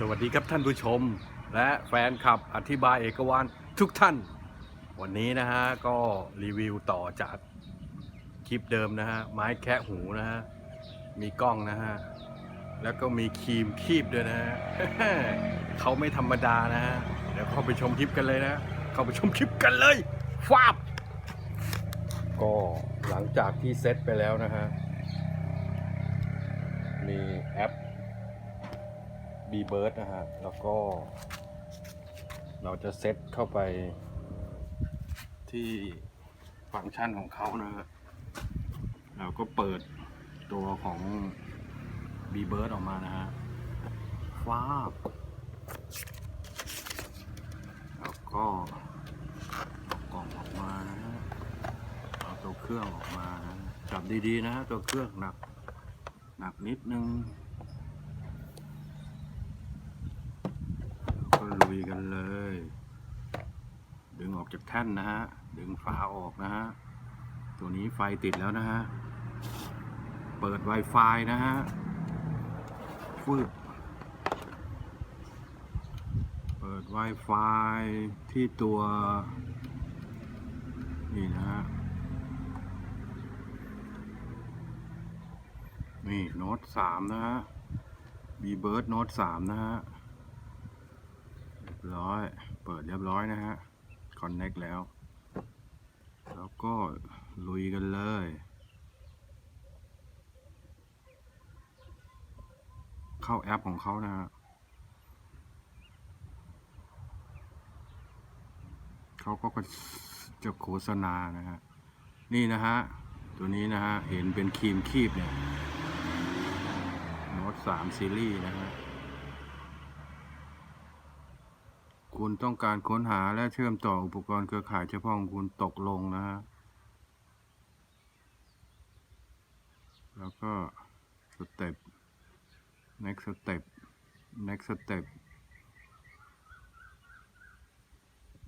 สวัสดีครับท่านผู้ชม และแฟนคลับอธิบายเอกวานทุกท่าน วันนี้นะฮะก็รีวิวต่อจากคลิปเดิมนะฮะไม้แคะหูนะฮะมีกล้องนะฮะแล้วก็มีครีมคีบด้วยนะฮะเขาไม่ธรรมดานะฮะเดี๋ยวเข้าไปชมคลิปกันเลยนะ เข้าไปชมคลิปกันเลยฟาบก็หลังจากที่เซตไปแล้วนะฮะมีแอป บีเบิร์ดนะฮะ แล้วก็ เราจะเซตเข้าไปที่ฟังก์ชันของเขานะฮะเราก็เปิดตัวของบีเบิร์ดออกมานะฮะฟ้าแล้วก็เอากล่องออกมานะฮะเอาตัวเครื่องออกมานะจับดีๆนะฮะตัวเครื่องหนักหนักนิดนึง ก็ลุ ยกันเลย ดึงออกจากแท่นนะฮะ ดึงฝาออกนะฮะ ตัวนี้ไฟติดแล้วนะฮะ เปิด Wi-Fi นะฮะฟืบเปิด Wi-Fi ที่ตัว นี่นะฮะ นี่โน้ตสามนะฮะบีเบิร์ดโน้ตสามนะฮะ ร้อย เปิดเรียบร้อยนะฮะ คอนเน็กแล้ว แล้วก็ลุยกันเลย เข้าแอปของเขานะฮะ เขาก็จะโฆษณานะฮะ นี่นะฮะ ตัวนี้นะฮะ เห็นเป็นครีมคีบเนี่ยโน้ตสามซีรีส์นะฮะ คุณต้องการค้นหาและเชื่อมต่ออุปกรณ์เครือข่ายเฉพาะของคุณตกลงนะฮะ แล้วก็สเต็ป next step next step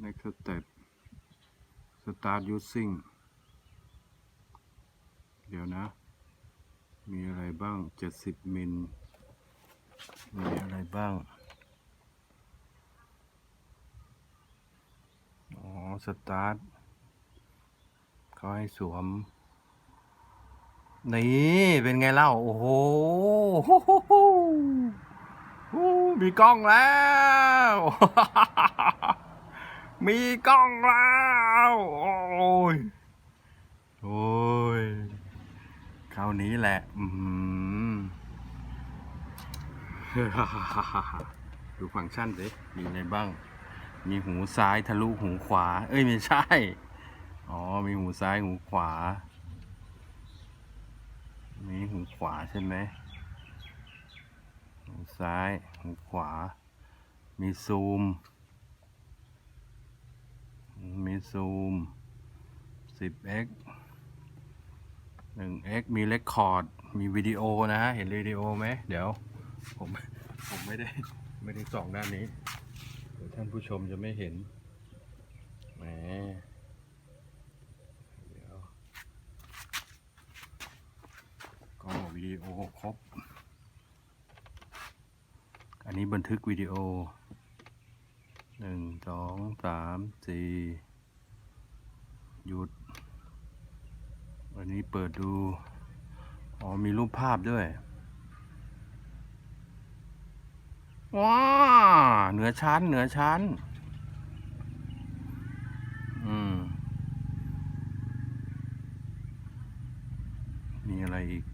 next step start using เดี๋ยวนะ มีอะไรบ้าง 70 มิล มีอะไรบ้าง อ๋อ สตาร์ทเขาให้สวม นี่ เป็นไงเล่า โอ้โหโหมีกล้องแล้ว มีกล้องแล้ว โอ้ย โอ้ยคราวนี้แหละ อืมดูฟังก์ชันสิ มีอะไรบ้าง มีหูซ้ายทะลุหูขวา เอ้ยไม่ใช่ อ๋อ มีหูซ้ายหูขวา มีหูขวาใช่ไหมหูซ้ายหูขวา มีซูม มีซูม 10x 1x มีเลคคอร์ด มีวิดีโอนะฮะ เห็นวิดีโอไหม เดี๋ยว ผม ผมไม่ได้ ไม่ได้ส่องด้านนี้ ท่านผู้ชมจะไม่เห็นแหมเดี๋ยวก็วิดีโอครบ อันนี้บันทึกวิดีโอหนึ่งสองสามสี่หยุด วันนี้เปิดดู อ๋อ มีรูปภาพด้วย ว้า เหนือชั้น เหนือชั้น อืม มีอะไรอีก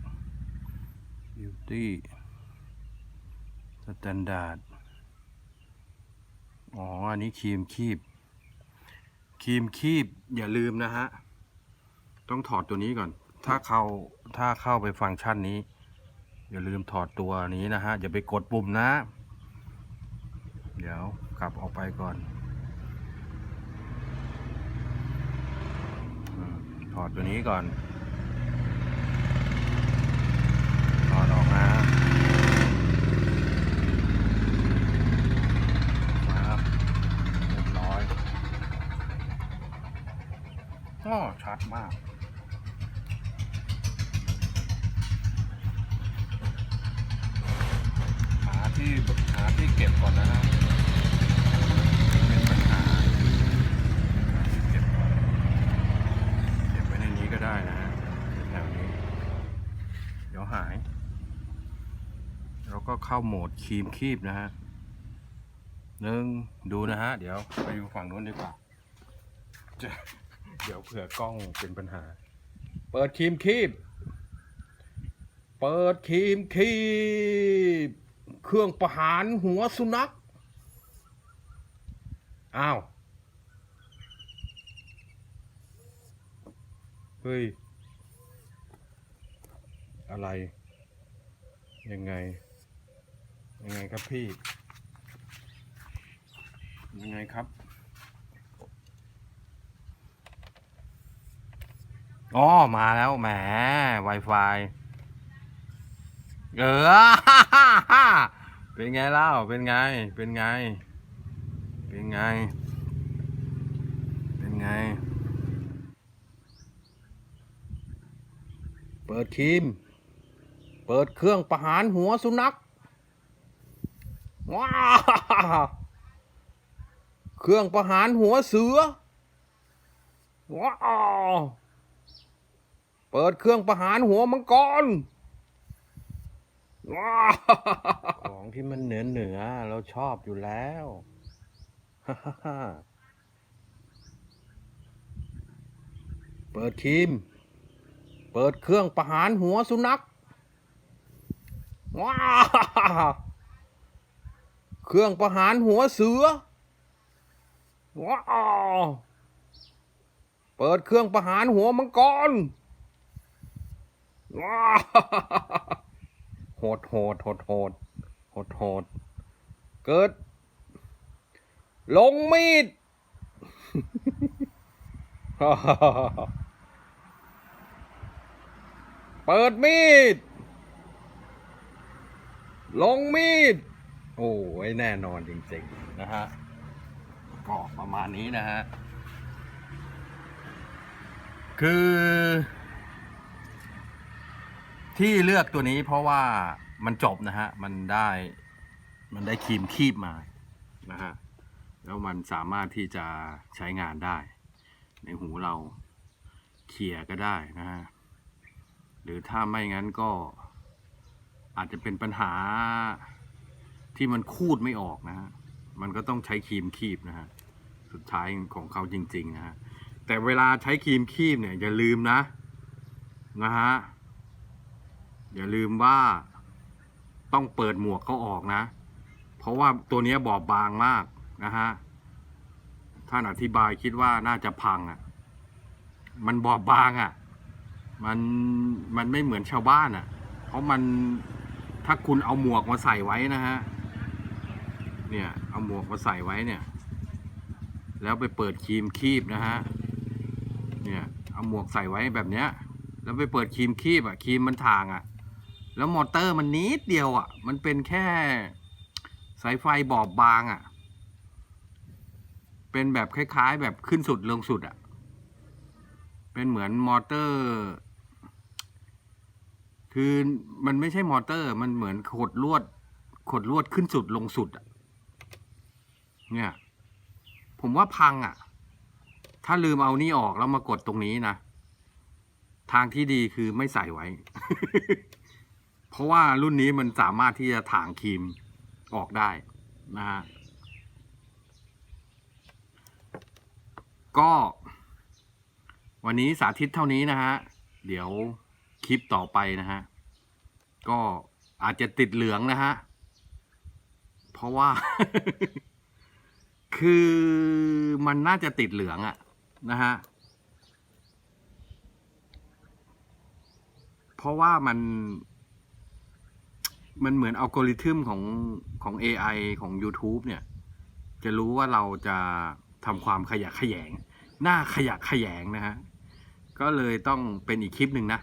Beauty Standard อ๋อ อันนี้ครีมคีบ ครีมคีบ อย่าลืมนะฮะ ต้องถอดตัวนี้ก่อน ถ้าเข้า ถ้าเข้าไปฟังก์ชันนี้ อย่าลืมถอดตัวนี้นะฮะ อย่าไปกดปุ่มนะ เดี๋ยวกลับออกไปก่อนอถอดตัวนี้ก่อนถอดออกนะครับเรียบร้อยอ้อชัดมาก หาที่หาที่เก็บ เข้าโหมดครีมคีบนะฮะหนึ่งดูนะฮะ เดี๋ยวไปดูฝั่งนู้นดีกว่าจะเดี๋ยวเผื่อกล้องเป็นปัญหา เปิดครีมคีบ เปิดครีมคีบ เครื่องประหารหัวสุนัข อ้าว เฮ้ย อะไร ยังไง ยังไงครับพี่ ยังไงครับ อ๋อ มาแล้วแหม Wi-Fi เออ เป็นไงเล่า เป็นไง เป็นไง เป็นไง เป็นไง เปิดคีม เปิดเครื่องประหารหัวสุนัข ว้าวเครื่องประหารหัวเสือว้าวเปิดเครื่องประหารหัวมังกรว้าวของที่มันเหนือเหนือๆเราชอบอยู่แล้วเปิดครีม เปิดเครื่องประหารหัวสุนัขว้าว เครื่องประหารหัวเสือว้าวเปิดเครื่องประหารหัวมังกรว้าวโหดโหดโหดโหดโหดโหดเกิด ลงมีดเปิดมีด ลงมีด โอ้ยแน่นอนจริงๆนะฮะก็ประมาณนี้นะฮะ คือ ที่เลือกตัวนี้เพราะว่ามันจบนะฮะ มันได้มันได้ครีมคีบมานะฮะ แล้วมันสามารถที่จะใช้งานได้ ในหูเราเขี่ยก็ได้นะฮะ หรือถ้าไม่งั้นก็อาจจะเป็นปัญหา ที่มันคูดไม่ออกนะฮะมันก็ต้องใช้ครีมคีบนะฮะสุดท้ายของเขาจริงๆนะฮะแต่เวลาใช้ครีมคีบเนี่ยอย่าลืมนะนะฮะอย่าลืมว่าต้องเปิดหมวกเขาออกนะ เพราะว่าตัวนี้บอบบางมากนะฮะท่านอธิบายคิดว่าน่าจะพังอะ่ะ มันบอบบางอะ่ะ มันมันไม่เหมือนชาวบ้านอะ่ะ เพราะมันถ้าคุณเอาหมวกมาใส่ไว้นะฮะ เนี่ย เอาหมวกมาใส่ไว้เนี่ย แล้วไปเปิดครีมคีบนะฮะ เนี่ย เอาหมวกใส่ไว้แบบเนี้ย แล้วไปเปิดครีมคีบอะครีมมันทางอะ แล้วมอเตอร์มันนิดเดียวอะ มันเป็นแค่สายไฟบอบบางอะ เป็นแบบคล้าย ๆ แบบขึ้นสุดลงสุดอะ เป็นเหมือนมอเตอร์ คือมันไม่ใช่มอเตอร์ มันเหมือนขดลวดขดลวดขึ้นสุดลงสุดอะ เนี่ย ผมว่าพังอะ ถ้าลืมเอานี่ออกแล้วมากดตรงนี้นะ ทางที่ดีคือไม่ใส่ไว้ เพราะว่ารุ่นนี้มันสามารถที่จะถางครีมออกได้นะฮะ ก็ วันนี้สาธิตเท่านี้นะฮะ เดี๋ยวคลิปต่อไปนะฮะ ก็อาจจะติดเหลืองนะฮะ เพราะว่า คือมันน่าจะติดเหลืองอะนะฮะ เพราะว่ามัน มันเหมือนอัลกอริทึมของของ AI ของ YouTube เนี่ย จะรู้ว่าเราจะทำความขยะแขยง หน้าขยะแขยงนะฮะ ก็เลยต้องเป็นอีกคลิปหนึ่งนะ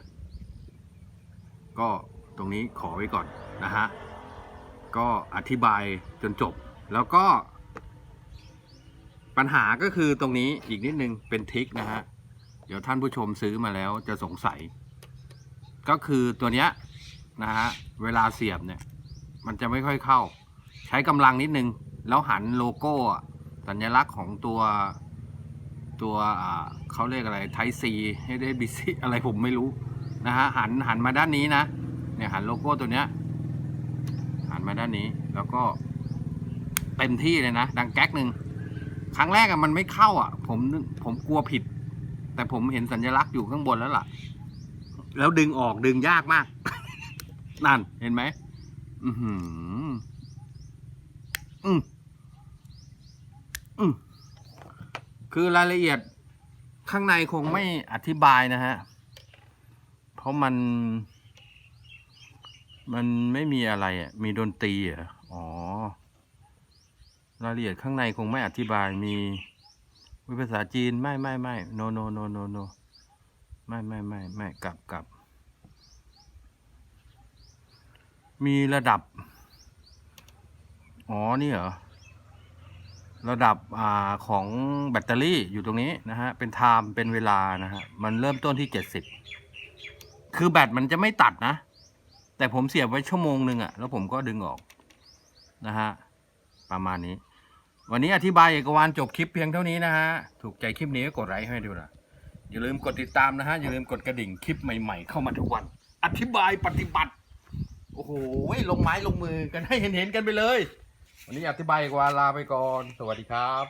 ก็ตรงนี้ขอไว้ก่อนนะฮะ ก็อธิบายจนจบแล้วก็ ปัญหาก็คือตรงนี้อีกนิดนึงเป็นทริคนะฮะ เดี๋ยวท่านผู้ชมซื้อมาแล้วจะสงสัย ก็คือตัวเนี้ยนะฮะ เวลาเสียบเนี่ย มันจะไม่ค่อยเข้า ใช้กำลังนิดนึง แล้วหันโลโก้อะสัญลักษณ์ของตัวตัวเขาเรียกอะไรไทซีให้ได้บิซีอะไรผมไม่รู้นะฮะหันหันมาด้านนี้นะเนี่ยหันโลโก้ตัวเนี้ยหันนมาด้านนี้แล้วก็เต็มที่เลยนะ ดังแก๊กหนึ่ง ครั้งแรกอะมันไม่เข้าอะผมผมกลัวผิด แต่ผมเห็นสัญลักษณ์อยู่ข้างบนแล้วล่ะ แล้วดึงออกดึงยากมาก นั่นเห็นไหมอือหืออืมอืมคือรายละเอียดข้างในคงไม่อธิบายนะฮะ เพราะมัน มันไม่มีอะไรอะ มีดนตรีเหรอะอ๋อ รายละเอียดข้างในคงไม่อธิบายมีภาษาจีนไม่ไม่ไม่ no no no no no ไม่ไม่ไม่ไม่กลับกลับ มีระดับ อ๋อ นี่เหรอ ระดับอ่าของแบตเตอรี่อยู่ตรงนี้นะฮะ เป็นไทม์เป็นเวลานะฮะ มันเริ่มต้นที่เจ็ดสิบคือแบตมันจะไม่ตัดนะ แต่ผมเสียบไว้ชั่วโมงหนึ่งอะแล้วผมก็ดึงออกนะฮะ ประมาณนี้ วันนี้อธิบายเอกวานจบคลิปเพียงเท่านี้นะฮะ ถูกใจคลิปนี้ก็กดไลค์ให้ดูนะอย่าลืมกดติดตามนะฮะ อย่าลืมกดกระดิ่งคลิปใหม่ๆ เข้ามาทุกวัน อธิบายปฏิบัติ โอ้โหลงไม้ลงมือกันให้เห็นๆกันไปเลย วันนี้อธิบายเอกวานลาไปก่อน สวัสดีครับ